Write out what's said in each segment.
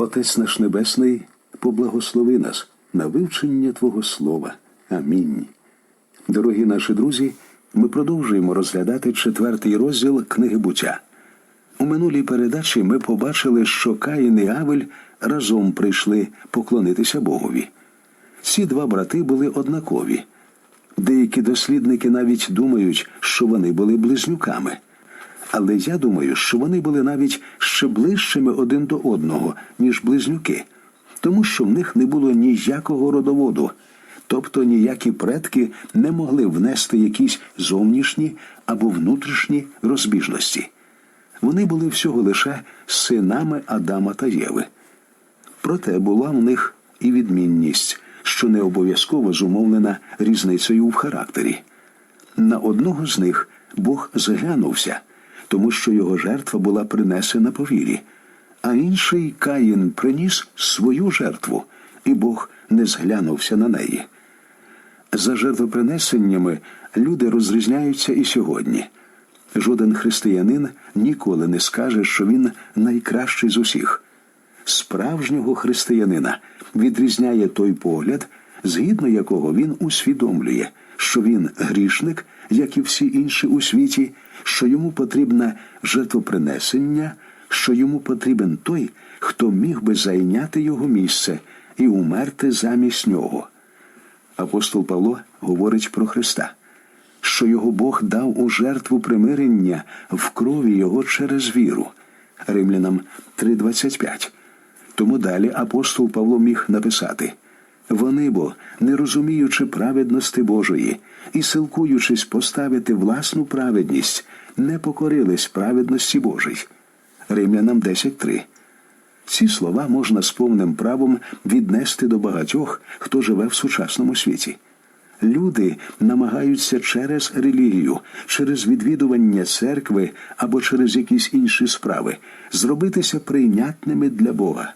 Отець наш Небесний, поблагослови нас на вивчення Твого Слова. Амінь. Дорогі наші друзі, ми продовжуємо розглядати четвертий розділ книги буття. У минулій передачі ми побачили, що Каїн і Авель разом прийшли поклонитися Богові. Ці два брати були однакові. Деякі дослідники навіть думають, що вони були близнюками. Але я думаю, що вони були навіть ще ближчими один до одного, ніж близнюки, тому що в них не було ніякого родоводу, тобто ніякі предки не могли внести якісь зовнішні або внутрішні розбіжності. Вони були всього лише синами Адама та Єви. Проте була в них і відмінність, що не обов'язково зумовлена різницею в характері. На одного з них Бог зглянувся, тому що його жертва була принесена по вірі, а інший Каїн приніс свою жертву, і Бог не зглянувся на неї. За жертвопринесеннями люди розрізняються і сьогодні. Жоден християнин ніколи не скаже, що він найкращий з усіх. Справжнього християнина відрізняє той погляд, згідно якого він усвідомлює, що він грішник, як і всі інші у світі, що йому потрібне жертвопринесення, що йому потрібен той, хто міг би зайняти його місце і умерти замість нього. Апостол Павло говорить про Христа, що його Бог дав у жертву примирення в крові Його через віру. Римлянам 3.25. Тому далі апостол Павло міг написати вони бо, не розуміючи праведності Божої і силкуючись поставити власну праведність, не покорились праведності Божій. Римлянам 10.3. Ці слова можна з повним правом віднести до багатьох, хто живе в сучасному світі. Люди намагаються через релігію, через відвідування церкви або через якісь інші справи зробитися прийнятними для Бога.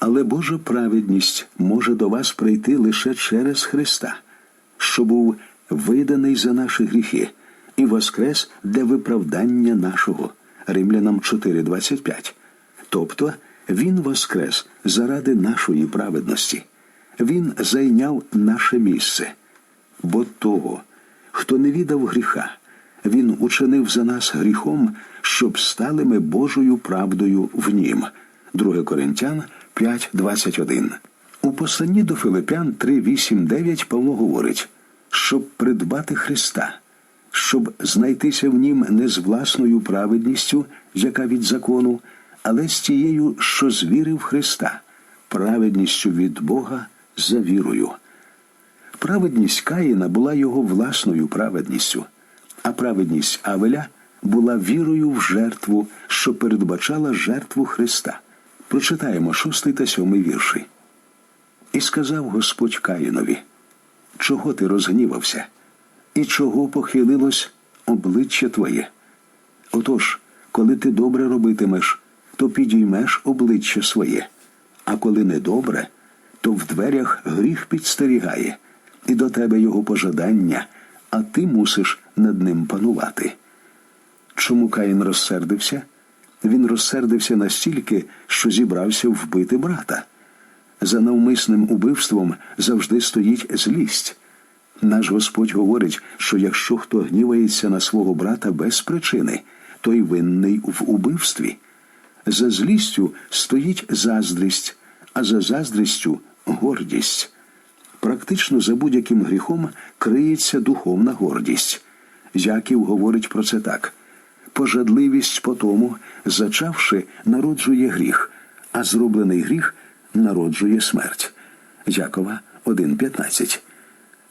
Але Божа праведність може до вас прийти лише через Христа, що був виданий за наші гріхи і воскрес для виправдання нашого. Римлянам 4.25. Тобто Він воскрес заради нашої праведності. Він зайняв наше місце. Бо того, хто не віддав гріха, Він учинив за нас гріхом, щоб стали ми Божою правдою в нім. 2 Коринтян 5.21. У посланні до Филипян 3.8.9 Павло говорить, щоб придбати Христа, щоб знайтися в нім не з власною праведністю, яка від закону, але з тією, що з віри в Христа, праведністю від Бога за вірою. Праведність Каїна була його власною праведністю, а праведність Авеля була вірою в жертву, що передбачала жертву Христа. Прочитаємо шостий та сьомий вірші. І сказав Господь Каїнові, чого ти розгнівався, і чого похилилось обличчя твоє? Отож, коли ти добре робитимеш, то підіймеш обличчя своє, а коли недобре, то в дверях гріх підстерігає, і до тебе його пожадання, а ти мусиш над ним панувати. Чому Каїн розсердився? Він розсердився настільки, що зібрався вбити брата. За навмисним убивством завжди стоїть злість. Наш Господь говорить, що якщо хто гнівається на свого брата без причини, той винний в убивстві. За злістю стоїть заздрість, а за заздрістю гордість. Практично за будь-яким гріхом криється духовна гордість. Яків говорить про це так пожадливість по тому, зачавши, народжує гріх, а зроблений гріх народжує смерть. Якова 1.15.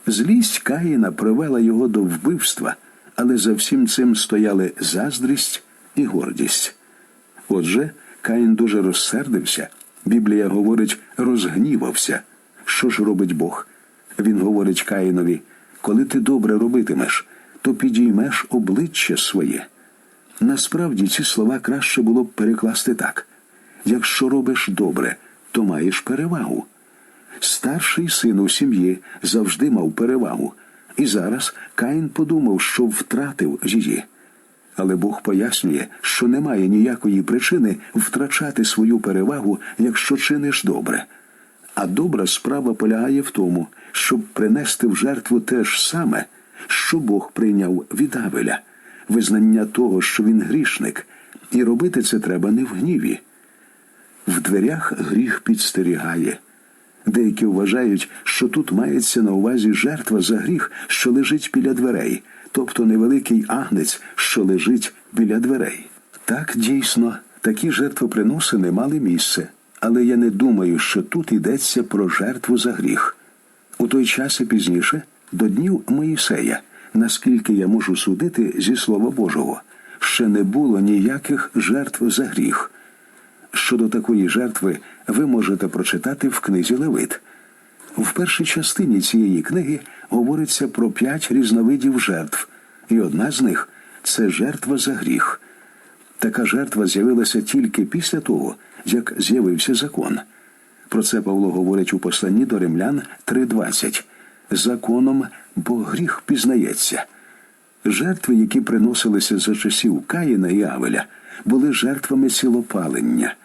Злість Каїна привела його до вбивства, але за всім цим стояли заздрість і гордість. Отже, Каїн дуже розсердився. Біблія говорить, розгнівався. Що ж робить Бог? Він говорить Каїнові, коли ти добре робитимеш, то підіймеш обличчя своє. Насправді ці слова краще було б перекласти так якщо робиш добре, то маєш перевагу. Старший син у сім'ї завжди мав перевагу, і зараз Каїн подумав, що втратив її. Але Бог пояснює, що немає ніякої причини втрачати свою перевагу, якщо чиниш добре. А добра справа полягає в тому, щоб принести в жертву те ж саме, що Бог прийняв від Авеля, визнання того, що він грішник, і робити це треба не в гніві. В дверях гріх підстерігає. Деякі вважають, що тут мається на увазі жертва за гріх, що лежить біля дверей, тобто невеликий агнець, що лежить біля дверей. Так дійсно, такі жертвоприносини мали місце, але я не думаю, що тут йдеться про жертву за гріх. У той час і пізніше, до днів Моїсея, наскільки я можу судити зі Слова Божого, ще не було ніяких жертв за гріх. Щодо такої жертви ви можете прочитати в книзі Левит. В першій частині цієї книги говориться про п'ять різновидів жертв, і одна з них це жертва за гріх. Така жертва з'явилася тільки після того, як з'явився закон. Про це Павло говорить у посланні до римлян 3.20. Законом, бо гріх пізнається. Жертви, які приносилися за часів Каїна і Авеля, були жертвами цілопалення,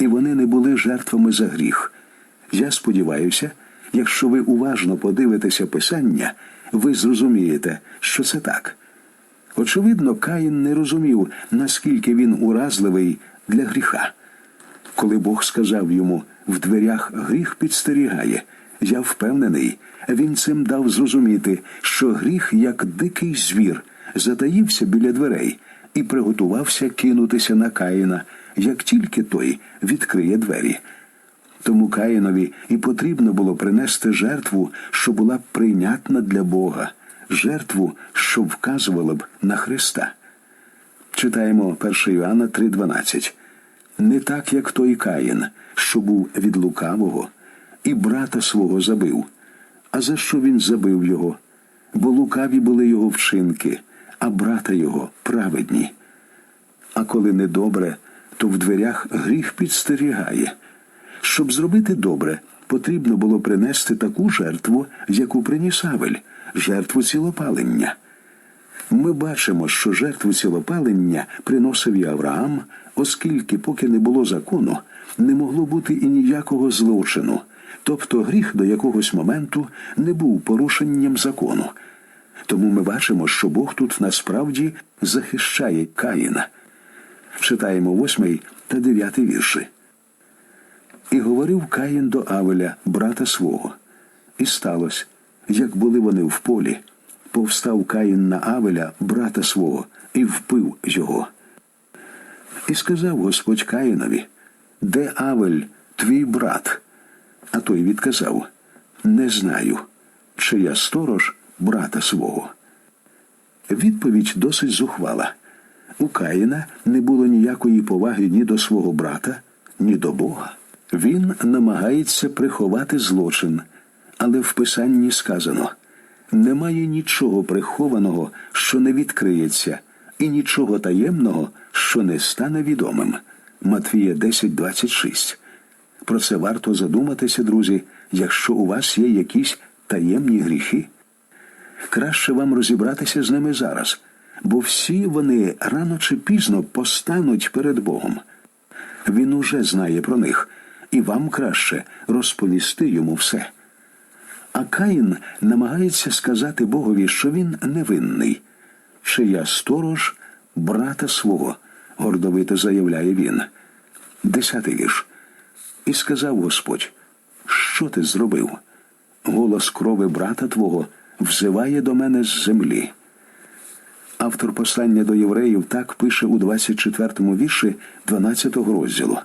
і вони не були жертвами за гріх. Я сподіваюся, якщо ви уважно подивитеся Писання, ви зрозумієте, що це так. Очевидно, Каїн не розумів, наскільки він уразливий для гріха. Коли Бог сказав йому в дверях гріх підстерігає, я впевнений, він цим дав зрозуміти, що гріх, як дикий звір, затаївся біля дверей і приготувався кинутися на Каїна, як тільки той відкриє двері. Тому Каїнові і потрібно було принести жертву, що була б прийнятна для Бога, жертву, що вказувала б на Христа. Читаємо 1 Іоанна 3,12. Не так, як той Каїн, що був від лукавого, і брата свого забив. А за що він забив його? Бо лукаві були його вчинки, а брата його праведні. А коли недобре, то в дверях гріх підстерігає. Щоб зробити добре, потрібно було принести таку жертву, яку приніс Авель, жертву цілопалення. Ми бачимо, що жертву цілопалення приносив і Авраам, оскільки, поки не було закону, не могло бути і ніякого злочину, тобто гріх до якогось моменту не був порушенням закону. Тому ми бачимо, що Бог тут насправді захищає Каїна. Читаємо восьмий та дев'ятий вірші. І говорив Каїн до Авеля, брата свого. І сталося, як були вони в полі, повстав Каїн на Авеля, брата свого, і впив його. І сказав Господь Каїнові, де Авель, твій брат? А той відказав: Не знаю, чи я сторож брата свого. Відповідь досить зухвала. У Каїна не було ніякої поваги ні до свого брата, ні до Бога. Він намагається приховати злочин, але в Писанні сказано немає нічого прихованого, що не відкриється, і нічого таємного, що не стане відомим. Матвія 10.26. Про це варто задуматися, друзі, якщо у вас є якісь таємні гріхи. Краще вам розібратися з ними зараз, бо всі вони рано чи пізно постануть перед Богом. Він уже знає про них, і вам краще розповісти йому все. А Каїн намагається сказати Богові, що він невинний, чи я сторож брата свого, гордовито заявляє він. Десятий вірш. І сказав Господь, що ти зробив? Голос крови брата твого взиває до мене з землі. Автор послання до євреїв так пише у 24-му вірші 12-го розділу.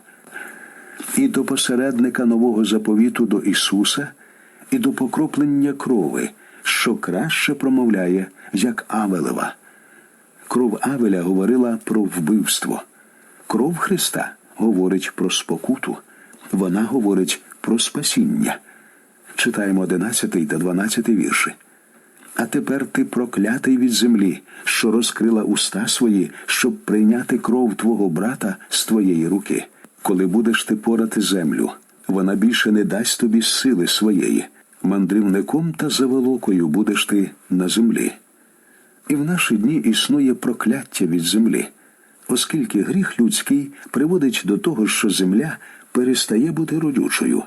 І до посередника нового заповіту до Ісуса, і до покроплення крови, що краще промовляє, як Авелева. Кров Авеля говорила про вбивство. Кров Христа говорить про спокуту, вона говорить про спасіння. Читаємо 11 та 12 вірші. А тепер ти проклятий від землі, що розкрила уста свої, щоб прийняти кров твого брата з твоєї руки. Коли будеш ти порати землю, вона більше не дасть тобі сили своєї. Мандрівником та заволокою будеш ти на землі. І в наші дні існує прокляття від землі, оскільки гріх людський приводить до того, що земля перестає бути родючою.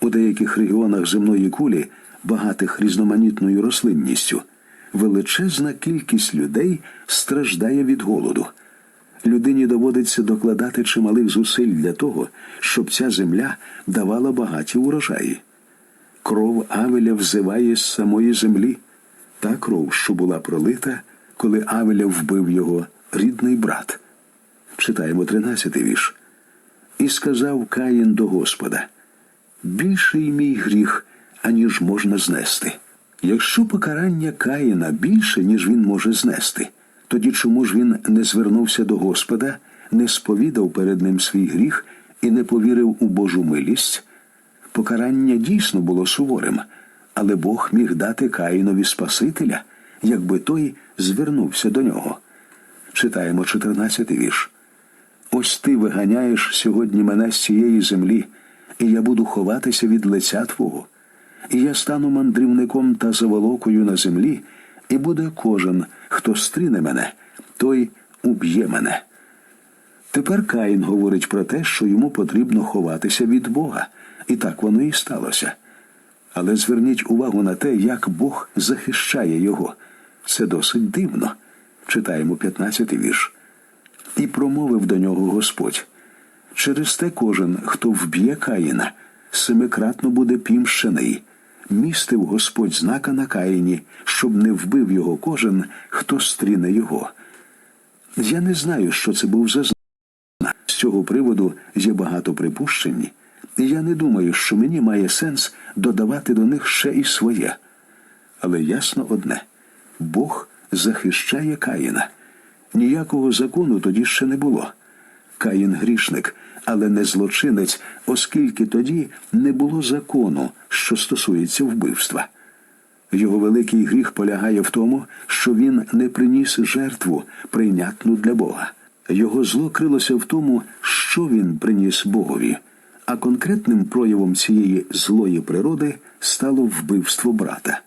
У деяких регіонах земної кулі, багатих різноманітною рослинністю, величезна кількість людей страждає від голоду. Людині доводиться докладати чималих зусиль для того, щоб ця земля давала багаті урожаї. Кров Авеля взиває з самої землі, та кров, що була пролита, коли Авеля вбив його рідний брат. Читаємо 13-й вірш. І сказав Каїн до Господа: більший мій гріх, аніж можна знести. Якщо покарання Каїна більше, ніж він може знести, тоді чому ж він не звернувся до Господа, не сповідав перед ним свій гріх і не повірив у Божу милість? Покарання дійсно було суворим, але Бог міг дати Каїнові Спасителя, якби той звернувся до нього. Читаємо 14-й вірш. Ось ти виганяєш сьогодні мене з цієї землі, і я буду ховатися від лиця Твого. І я стану мандрівником та заволокою на землі, і буде кожен, хто стріне мене, той уб'є мене. Тепер Каїн говорить про те, що йому потрібно ховатися від Бога, і так воно і сталося. Але зверніть увагу на те, як Бог захищає його. Це досить дивно. Читаємо 15-й вірш. І промовив до нього Господь. Через те кожен, хто вб'є Каїна, семикратно буде пімщений. Містив Господь знака на Каїні, щоб не вбив його кожен, хто стріне його. Я не знаю, що це був за знак. З цього приводу є багато припущень, і я не думаю, що мені має сенс додавати до них ще і своє. Але ясно одне Бог захищає Каїна. Ніякого закону тоді ще не було. Каїн грішник, але не злочинець, оскільки тоді не було закону, що стосується вбивства. Його великий гріх полягає в тому, що він не приніс жертву, прийнятну для Бога. Його зло крилося в тому, що він приніс Богові, а конкретним проявом цієї злої природи стало вбивство брата.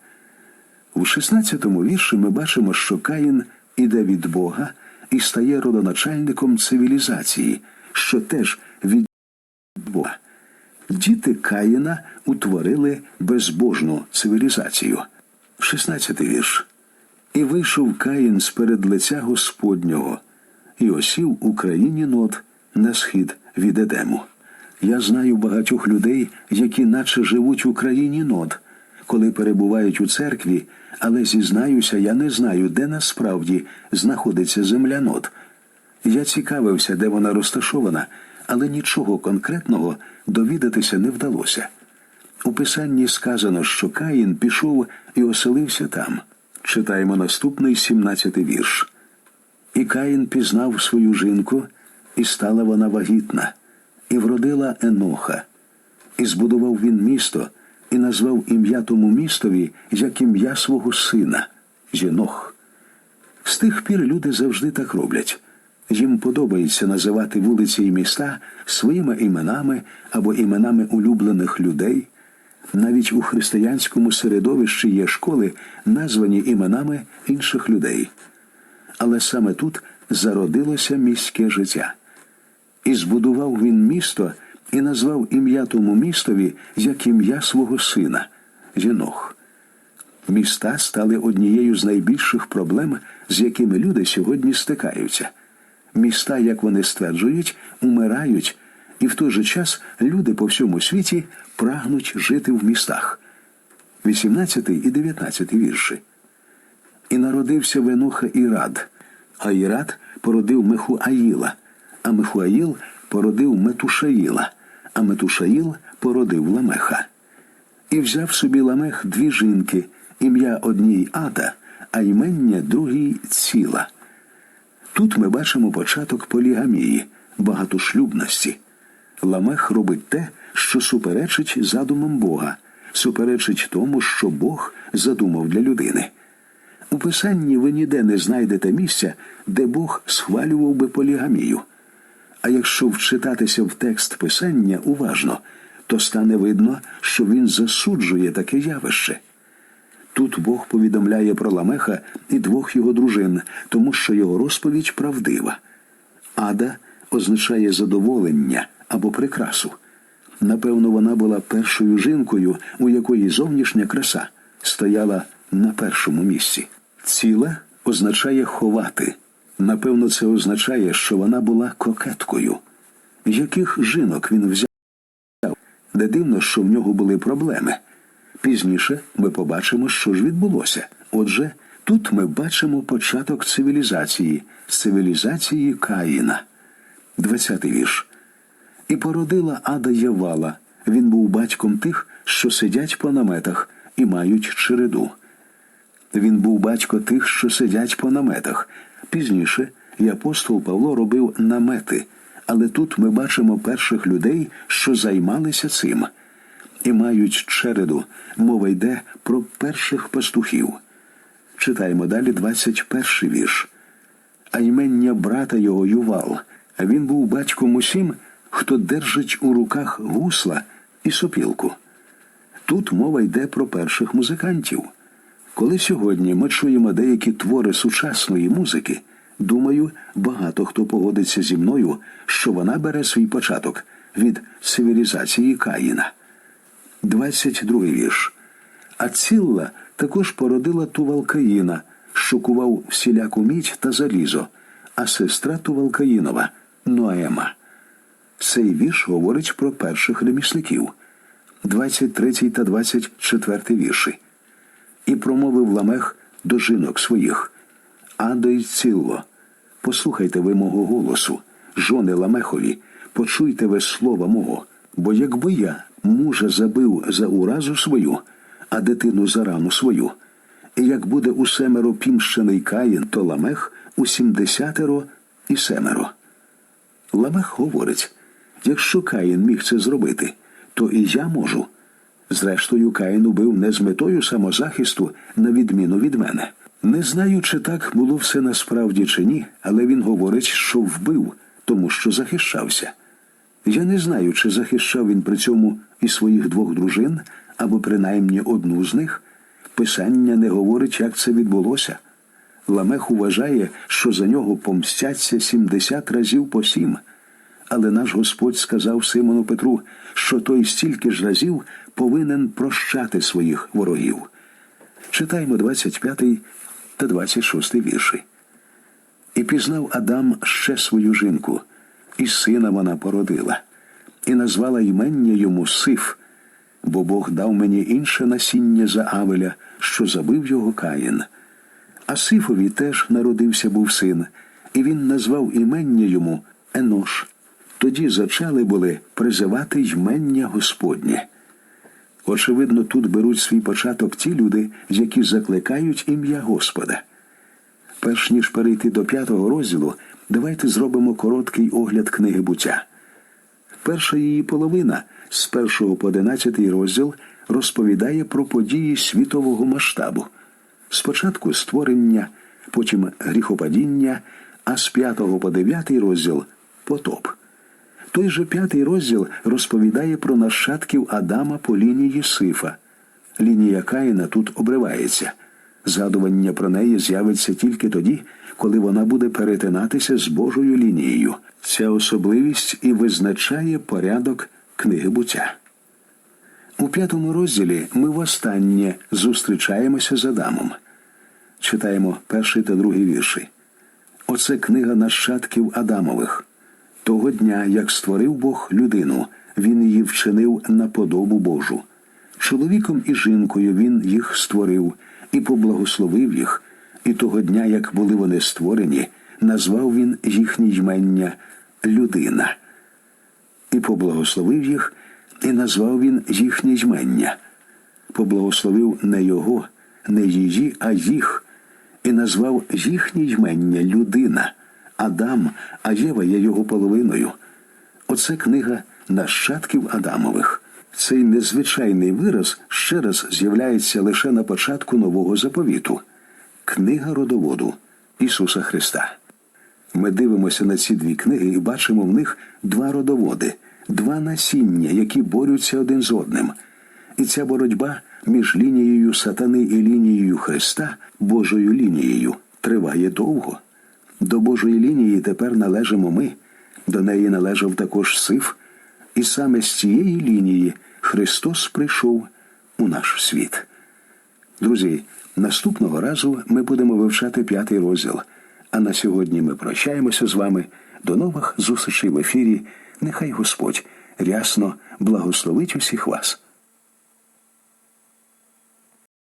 У 16-му вірші ми бачимо, що Каїн іде від Бога і стає родоначальником цивілізації, що теж від Бога. Діти Каїна утворили безбожну цивілізацію. 16-й вірш. І вийшов Каїн з перед лиця Господнього, і осів у країні нот на схід від Едему. Я знаю багатьох людей, які наче живуть у країні нот, коли перебувають у церкві, але зізнаюся, я не знаю, де насправді знаходиться земля нот. Я цікавився, де вона розташована, але нічого конкретного довідатися не вдалося. У писанні сказано, що Каїн пішов і оселився там. Читаємо наступний 17-й вірш. І Каїн пізнав свою жінку, і стала вона вагітна, і вродила Еноха, і збудував він місто, і назвав ім'я тому містові, як ім'я свого сина Єнох. З тих пір люди завжди так роблять. Їм подобається називати вулиці і міста своїми іменами або іменами улюблених людей. Навіть у християнському середовищі є школи, названі іменами інших людей. Але саме тут зародилося міське життя. І збудував він місто і назвав ім'я тому містові як ім'я свого сина Єнох. Міста стали однією з найбільших проблем, з якими люди сьогодні стикаються. Міста, як вони стверджують, умирають, і в той же час люди по всьому світі прагнуть жити в містах. 18 і 19 вірші. І народився Венуха Ірад, а Ірад породив Мехуаїла, а Мехуаїл породив Метушаїла, а Метушаїл породив Ламеха. І взяв собі Ламех дві жінки, ім'я одній Ада, а ймення другій ціла. Тут ми бачимо початок полігамії, багатошлюбності. Ламех робить те, що суперечить задумам Бога, суперечить тому, що Бог задумав для людини. У писанні ви ніде не знайдете місця, де Бог схвалював би полігамію. А якщо вчитатися в текст писання уважно, то стане видно, що він засуджує таке явище. Тут Бог повідомляє про Ламеха і двох його дружин, тому що його розповідь правдива. Ада означає задоволення або прикрасу. Напевно, вона була першою жінкою, у якої зовнішня краса стояла на першому місці. Ціла означає ховати. Напевно, це означає, що вона була кокеткою. Яких жінок він взяв? Не дивно, що в нього були проблеми. Пізніше ми побачимо, що ж відбулося. Отже, тут ми бачимо початок цивілізації, цивілізації Каїна. Двадцятий вірш. І породила Ада Євала. Він був батьком тих, що сидять по наметах і мають череду. Він був батько тих, що сидять по наметах. Пізніше і апостол Павло робив намети, але тут ми бачимо перших людей, що займалися цим. І мають череду. Мова йде про перших пастухів. Читаємо далі 21 вірш. А ймення брата його Ювал. Він був батьком усім, хто держить у руках гусла і сопілку. Тут мова йде про перших музикантів. Коли сьогодні ми чуємо деякі твори сучасної музики, думаю, багато хто погодиться зі мною, що вона бере свій початок від цивілізації Каїна. 22 вірш. А Цілла також породила Тувалкаїна, що кував всіляку мідь та залізо, а сестра Тувалкаїнова Ноема. Цей вірш говорить про перших ремісників. 23 та 24 вірші. І промовив ламех до жінок своїх. Адо й цілло. Послухайте ви мого голосу, жони Ламехові, почуйте ви слова мого, бо якби я мужа забив за уразу свою, а дитину за рану свою, і як буде у семеро пімщений Каїн, то ламех у сімдесятеро і семеро. Ламех говорить, якщо Каїн міг це зробити, то і я можу. Зрештою, Каїн убив не з метою самозахисту, на відміну від мене. Не знаю, чи так було все насправді чи ні, але він говорить, що вбив, тому що захищався. Я не знаю, чи захищав він при цьому і своїх двох дружин, або принаймні одну з них. Писання не говорить, як це відбулося. Ламех вважає, що за нього помстяться 70 разів по сім. Але наш Господь сказав Симону Петру, що той стільки ж разів повинен прощати своїх ворогів. Читаємо 25 та 26 вірші. І пізнав Адам ще свою жінку, і сина вона породила, і назвала ймення йому Сиф, бо Бог дав мені інше насіння за Авеля, що забив його Каїн. А Сифові теж народився був син, і він назвав імення йому Енош. Тоді зачали були призивати ймення Господнє. Очевидно, тут беруть свій початок ті люди, які закликають ім'я Господа. Перш ніж перейти до п'ятого розділу, давайте зробимо короткий огляд книги буття. Перша її половина з першого по одинадцятий розділ розповідає про події світового масштабу. Спочатку створення, потім гріхопадіння, а з п'ятого по дев'ятий розділ потоп. Той же п'ятий розділ розповідає про нащадків Адама по лінії Сифа. Лінія Каїна тут обривається. Згадування про неї з'явиться тільки тоді, коли вона буде перетинатися з Божою лінією. Ця особливість і визначає порядок книги буття. У п'ятому розділі ми востаннє зустрічаємося з Адамом. Читаємо перший та другий вірші. Оце книга нащадків Адамових. Того дня, як створив Бог людину, він її вчинив на подобу Божу. Чоловіком і жінкою він їх створив і поблагословив їх, і того дня, як були вони створені, назвав він їхні ймення людина. І поблагословив їх, і назвав він їхнє ймення. Поблагословив не його, не її, а їх, і назвав їхнє ймення людина. Адам, а Єва є його половиною. Оце книга нащадків Адамових. Цей незвичайний вираз ще раз з'являється лише на початку нового заповіту книга родоводу Ісуса Христа. Ми дивимося на ці дві книги і бачимо в них два родоводи, два насіння, які борються один з одним. І ця боротьба між лінією сатани і лінією Христа, Божою лінією, триває довго. До Божої лінії тепер належимо ми, до неї належав також Сиф, і саме з цієї лінії Христос прийшов у наш світ. Друзі, наступного разу ми будемо вивчати п'ятий розділ. А на сьогодні ми прощаємося з вами. До нових зустрічей в ефірі. Нехай Господь рясно благословить усіх вас.